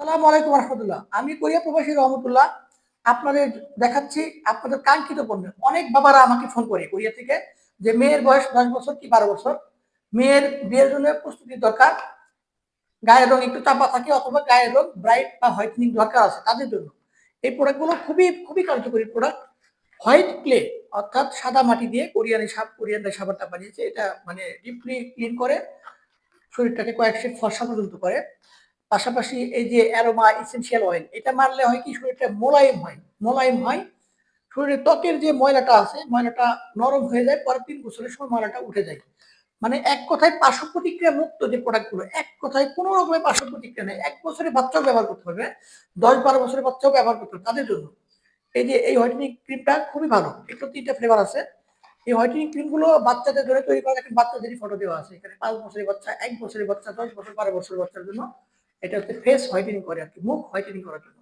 সালাম আলাইকুম রহমতুল্লাহ। আমি কোরিয়া প্রবাসী রহমতুল্লাহ। আপনাদের দেখাচ্ছি আপনাদের কাঙ্ক্ষিত পণ্য। অনেক বাবারা আমাকে ফোন করে কোরিয়া থেকে যে মেয়ের বয়স দশ বছর কি বারো বছর। মেয়ের বিয়ের জন্য প্রস্তুতি দরকার। গায়ের রং একটু চাপা থাকে অথবা গায়ের রং ব্রাইট বা হোয়াইটনিং দরকার আছে তাদের জন্য। এই প্রোডাক্টগুলো খুবই খুবই কার্যকরী প্রোডাক্ট। হোয়াইট ক্লে অর্থাৎ সাদা মাটি দিয়ে কোরিয়ানি সাপ কোরিয়ানদের সাবানটা বানিয়েছে। এটা মানে ডিপলি ক্লিন করে, শরীরটাকে কয়েক সেট ফর্সা পর্যন্ত করে। পাশাপাশি এই যে অ্যারোমা ইসেনশিয়াল অয়েল এটা মারলে হয় কি? শরীরটা মোলায়েম হয় মোলায়েম হয়। শরীরের ত্বকের যে ময়লাটা আছে, ময়লাটা নরম হয়ে যায় পরে তিন বছরের সময় ময়লাটা উঠে যায়। মানে এক কথায় পার্শ্ব প্রতিক্রিয়া মুক্ত যে প্রোডাক্টগুলো এক কথায় কোনো রকমের পার্শ্ব প্রতিক্রিয়া নেই। এক বছরের বাচ্চাও ব্যবহার করতে পারবে, দশ বারো বছরের বাচ্চাও ব্যবহার করতে হবে তাদের জন্য। এই যে এই হোয়াইটেনিং ক্রিমটা খুবই ভালো, একটু তিনটা ফ্লেভার আছে। এই হোয়াইটেনিং ক্রিমগুলো বাচ্চাদের ধরে তৈরি করা দেখেন বাচ্চাদেরই ফটো দেওয়া আছে। এখানে পাঁচ বছরের বাচ্চা, এক বছরের বাচ্চা, দশ বছর, বারো বছরের বাচ্চার জন্য এটা হচ্ছে ফেস হোয়াইটেনিং করে আর কি, মুখ হোয়াইটেনিং করার জন্য।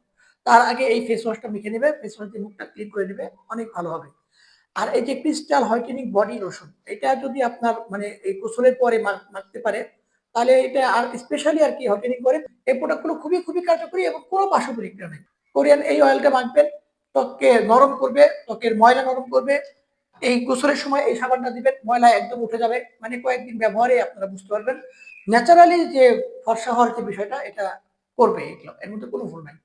তার আগে এই ফেস ওয়াশটা মেখে নেবে ফেস ওয়াশ দিয়ে মুখটা ক্লিন করে নেবে, অনেক ভালো হবে। আর এই যে ক্রিস্টাল হোয়াইটেনিং বডি লোশন এটা যদি আপনার মানে এই গোসলের পরে মাখতে পারে, তাহলে এটা আর স্পেশালি আর কি হোয়াইটেনিং করে, এই প্রোডাক্টগুলো খুবই খুবই কার্যকরী এবং কোনো পার্শ্ব প্রতিক্রিয়া নেই। কোরিয়ান এই অয়েলটা মাখবেন, ত্বককে নরম করবে, ত্বকের ময়লা নরম করবে এই গোসলের সময় এই সাবানটা দিবেন ময়লা একদম উঠে যাবে। মানে কয়েকদিন ব্যবহারে আপনারা বুঝতে পারবেন। ন্যাচারালি যে ফর্সা হওয়ার যে বিষয়টা, এটা করবে এগুলো। এর মধ্যে কোনো ভুল নাই।